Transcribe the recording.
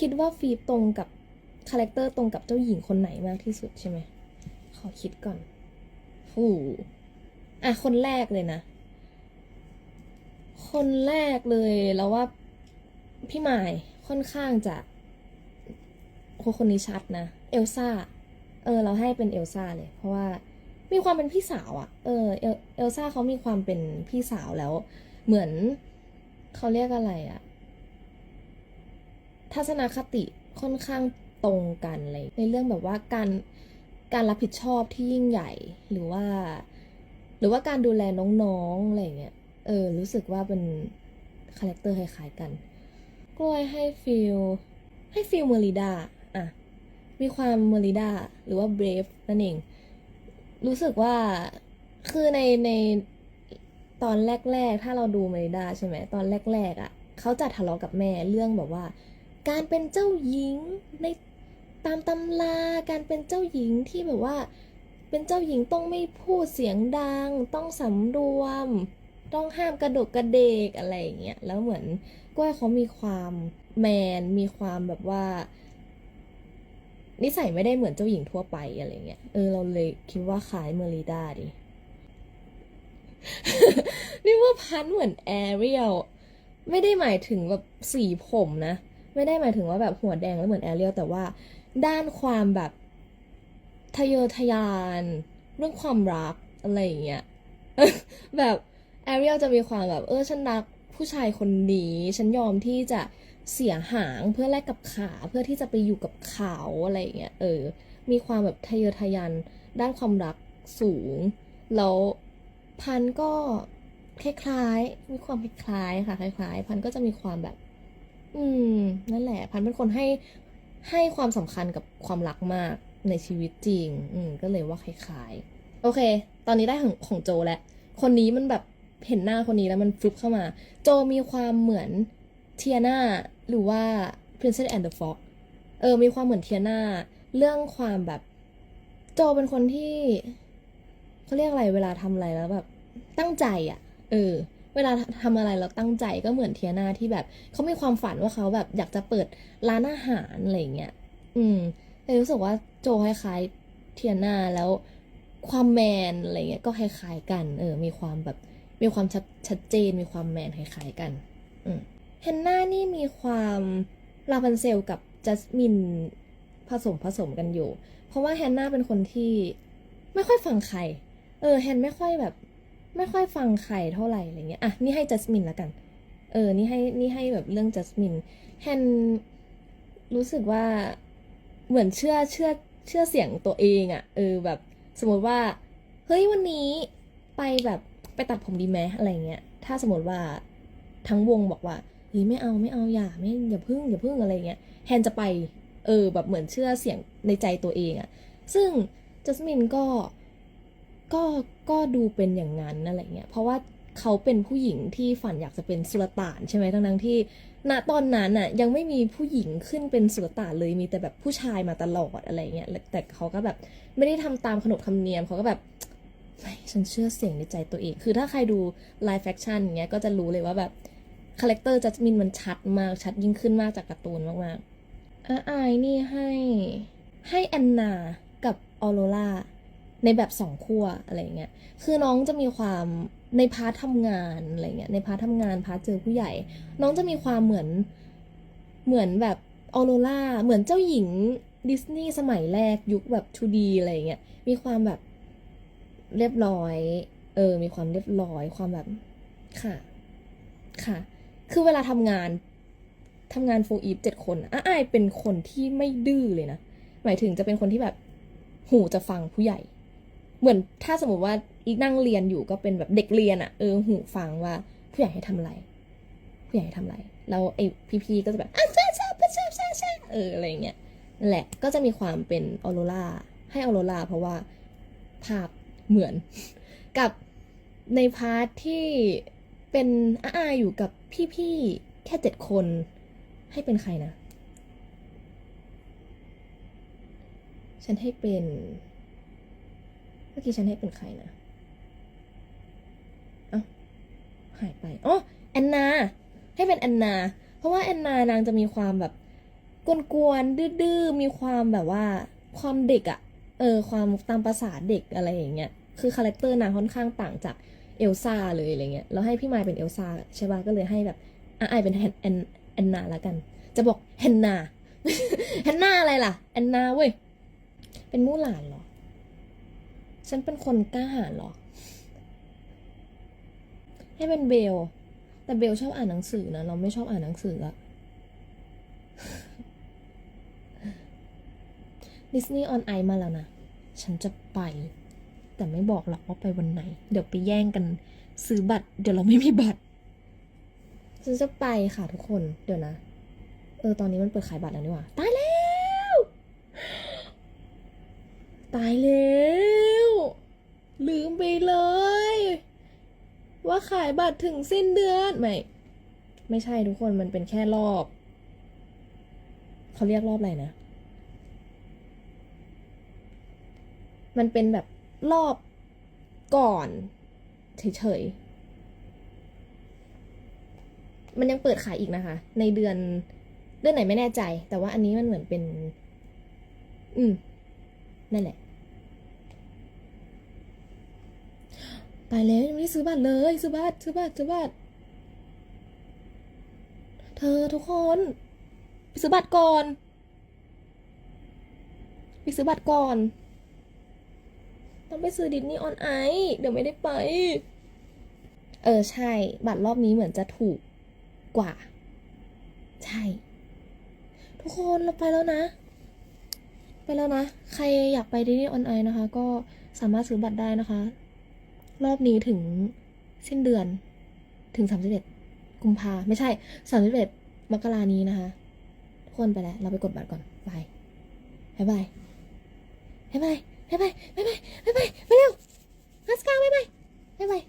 คิดว่าฟีตรงกับคาแรคเตอร์ตรงกับเจ้าหญิงคนไหนมากที่สุดใช่ไหม ขอคิดก่อนโอ้อะ คนแรกเลยนะ คนแรกเลยแล้วว่าพี่หมายค่อนข้างจะคนคนนี้ชัดนะ เอลซ่า เออ เราให้เป็นเอลซ่าเลย เพราะว่ามีความเป็นพี่สาวอะ่ะ เออ เอลเอลซ่าเขามีความเป็นพี่สาวแล้ว เหมือนเขาเรียกอะไรอะ่ะ ทัศนคติค่อนข้างตรงกันเลยในเรื่องแบบว่าการการรับผิดชอบที่ยิ่งใหญ่หรือว่า หรือว่าการดูแลน้องๆอะไรเงี้ยเออรู้สึกว่าเป็นคาแรคเตอร์คล้ายๆกันกล้วยให้ฟิลให้ฟิลเมอริดาอะมีความเมอริดาหรือว่าเบรฟนั่นเอง รู้สึกว่าคือในในตอนแรกๆ ถ้าเราดูเมริดาใช่ไหมตอนแรกๆอะเขาจะทะเลาะกับแม่เรื่องแบบว่า การเป็นเจ้าหญิงในตามตำราการเป็นเจ้าหญิงที่แบบว่า เป็นเจ้าหญิงต้องไม่พูดเสียงดัง ต้องสำรวม ต้องห้ามกระดกกระเดกอะไรอย่างเงี้ยแล้วเหมือนก้วยเขามีความแมนมีความแบบว่า นิสัยไม่ได้เหมือนเจ้าหญิงทั่วไปอะไรเงี้ยเออเราเลยคิดว่าคล้ายเมอริดาดินี่ว่าพันเหมือนแอเรียลไม่ได้หมายถึงแบบสีผมนะ ไม่ได้หมายถึงว่าแบบหัวแดงแล้วเหมือนแอเรียลแต่ว่าด้านความแบบทะเยอทะยาน เรื่องความรักอะไรอย่างเงี้ยแบบแอเรียลจะมีความแบบ เออฉันรักผู้ชายคนนี้ ฉันยอมที่จะเสียหางเพื่อแลกกับขาเพื่อที่จะไปอยู่กับเขาอะไรอย่างเงี้ยเออ มีความแบบทะเยอทะยานด้านความรักสูง แล้วพันก็คล้ายๆ มีความคล้ายๆค่ะคล้ายๆ พันก็จะมีความแบบ อืม นั่นแหละ พันเป็นคนให้ให้ความสำคัญกับความรักมากในชีวิตจริง อืม ก็เลยว่าคล้ายๆ โอเค ตอนนี้ได้ของของโจแล้ว คนนี้มันแบบเห็นหน้าคนนี้แล้วมันฟลุปเข้ามา โจมีความเหมือนเทียนาหรือว่า Princess and the Frog เออ มีความเหมือนเทียนาเรื่องความแบบ โจเป็นคนที่เขาเรียกอะไรเวลาทำอะไรแล้วแบบ ตั้งใจอะ่ะ เออ เวลาทำอะไรแล้วตั้งใจก็เหมือนเทียนาที่แบบเขามีความฝันว่าเขาแบบอยากจะเปิดร้านอาหารอะไรเงี้ย อืมเลยรู้สึกว่าโจคล้ายๆเทียนาแล้วความแมนอะไรเงี้ยก็คล้ายๆกัน เออ มีความแบบมีความชัดชัดเจน มีความแมนคล้ายๆกัน อืมเฮนนานี่มีความลาพันเซลกับจัสมินผสมผสมกันอยู่ เพราะว่าแฮนนาเป็นคนที่ไม่ค่อยฟังใคร เออแฮนไม่ค่อยแบบ ไม่ค่อยฟังใครเท่าไหร่อะไรเงี้ยอะนี่ให้จัสมินแล้วกัน เออ นี่ให้นี่ให้แบบเรื่องจัสมินแฮนรู้สึกว่าเหมือนเชื่อเชื่อเชื่อเสียงตัวเองอะ่ะเออแบบสมมติว่า เฮ้ยวันนี้ไปแบบไปตัดผมดีไหมอะไรเงี้ยถ้าสมมติว่าทั้งวงบอกว่าเฮ้ยไม่เอาไม่เอาอย่าไม่อย่าพึ่งอย่าพึ่งอะไรเงี้ยแฮนจะไปเออแบบเหมือนเชื่อเสียงในใจตัวเองอะ่ะซึ่งจัสมินก็ ก็ก็ดูเป็นอย่างนั้นอะไรเงี้ยเพราะว่าเขาเป็นผู้หญิงที่ฝันอยากจะเป็นสุลต่านใช่ไหมทั้งทั้งที่ ณตอนนั้นน่ะยังไม่มีผู้หญิงขึ้นเป็นสุลต่านเลยมีแต่แบบผู้ชายมาตลอดอะไรเงี้ยแต่เขาก็แบบไม่ได้ทำตามขนบธรรมเนียมเขาก็แบบไม่ฉันเชื่อเสียงในใจตัวเอง คือถ้าใครดูไลฟ์แฟคชั่นเงี้ยก็จะรู้เลยว่าแบบคาแรคเตอร์จัสมินมันชัดมากชัดยิ่งขึ้นมากจากการ์ตูนมากๆอาอายนี่ให้ให้แอนนากับออโรรา ในแบบสองขั้วอะไรเงี้ย คือน้องจะมีความในพาร์ททำงานอะไรเงี้ย ในพาร์ททำงานพาร์ทเจอผู้ใหญ่ น้องจะมีความเหมือนเหมือนแบบออโรราเหมือนเจ้าหญิงดิสนีย์สมัยแรกยุคแบบ 2D อะไรเงี้ย มีความแบบเรียบร้อย เออ มีความเรียบร้อย ความแบบ ค่ะ ค่ะ คือเวลาทำงานทำงานโฟอีฟเจ็ดคนอะอายเป็นคนที่ไม่ดื้อเลยนะ หมายถึงจะเป็นคนที่แบบ หูจะฟังผู้ใหญ่ เหมือนถ้าสมมติว่าอีกนั่งเรียนอยู่ก็เป็นแบบเด็กเรียนอะเออหูฟังว่าผู้ใหญ่ให้ทำอะไร ผู้ใหญ่ให้ทำอะไร แล้วไอ้พี่ๆก็จะแบบอะใช่ใช่ใช่ใช่ใช่เอออะไรเงี้ยนั่นแหละก็จะมีความเป็นออโรราให้ออโรราเพราะว่าภาพเหมือนกับในพาร์ทที่เป็นอาอาอยู่กับพี่ๆแค่เจ็ดคนให้เป็นใครนะ ฉันให้เป็น มื่อกี้ฉันให้เป็นใครนะเอ้าหายไปอ๋อแอนนา ให้เป็นแอนนา เพราะว่าแอนนานางจะมีความแบบกวนๆดื้อๆมีความแบบว่าความเด็กอะเออความตามภาษาเด็กอะไรอย่างเงี้ยคือคาแรคเตอร์นางค่อนข้างต่างจากเอลซ่าเลยอะไรเงี้ยแล้วให้พี่มายเป็นเอลซ่าใช่ป่ะก็เลยให้แบบอะไอเป็นแอนแอนแอนนาละกัน จะบอกแฮนนาแฮนนาอะไรล่ะแอนนาเว้ยเป็นมู่หลานเหรอ ฉันเป็นคนกล้าหาญเหรอ ให้เป็นเบล แต่เบลชอบอ่านหนังสือนะ เราไม่ชอบอ่านหนังสืออะดิสนีย์ออนไอมาแล้วนะ ฉันจะไป แต่ไม่บอกหรอกว่าไปวันไหน เดี๋ยวไปแย่งกันซื้อบัตร เดี๋ยวเราไม่มีบัตร ฉันจะไปค่ะทุกคน เดี๋ยวนะ เออ ตอนนี้มันเปิดขายบัตรแล้วนี่หว่า ตายแล้ว ตายแล้ว ลืมไปเลย ว่าขายบัตรถึงสิ้นเดือน ไม่ ไม่ใช่ทุกคนมันเป็นแค่รอบ เขาเรียกรอบอะไรนะ มันเป็นแบบรอบก่อนเฉยๆ มันยังเปิดขายอีกนะคะ ในเดือนเดือนไหนไม่แน่ใจ แต่ว่าอันนี้มันเหมือนเป็น อืม นั่นแหละ ตายแล้วยังไม่ได้ซื้อบัตรเลยซื้อบัตรซื้อบัตรซื้อบัตรเธอทุกคนไปซื้อบัตรก่อนไปซื้อบัตรก่อน ต้องไปซื้อดิสนีย์ออนไอเดี๋ยวไม่ได้ไป เออใช่ บัตรรอบนี้เหมือนจะถูกกว่า ใช่ ทุกคนเราไปแล้วนะ ไปแล้วนะ ใครอยากไปดิสนีย์ออนไอนะคะ ก็สามารถซื้อบัตรได้นะคะ รอบนี้ถึงสิ้นเดือนถึงสามสิบเอ็ดกุมภาไม่ใช่สามสิบเอ็ดมกรานี้นะคะทุกนไปแล้วเราไปกดบัตรก่อนบายบายบายบายบายบายบายบายบายบายเร็วฮัสกาบายบายบาย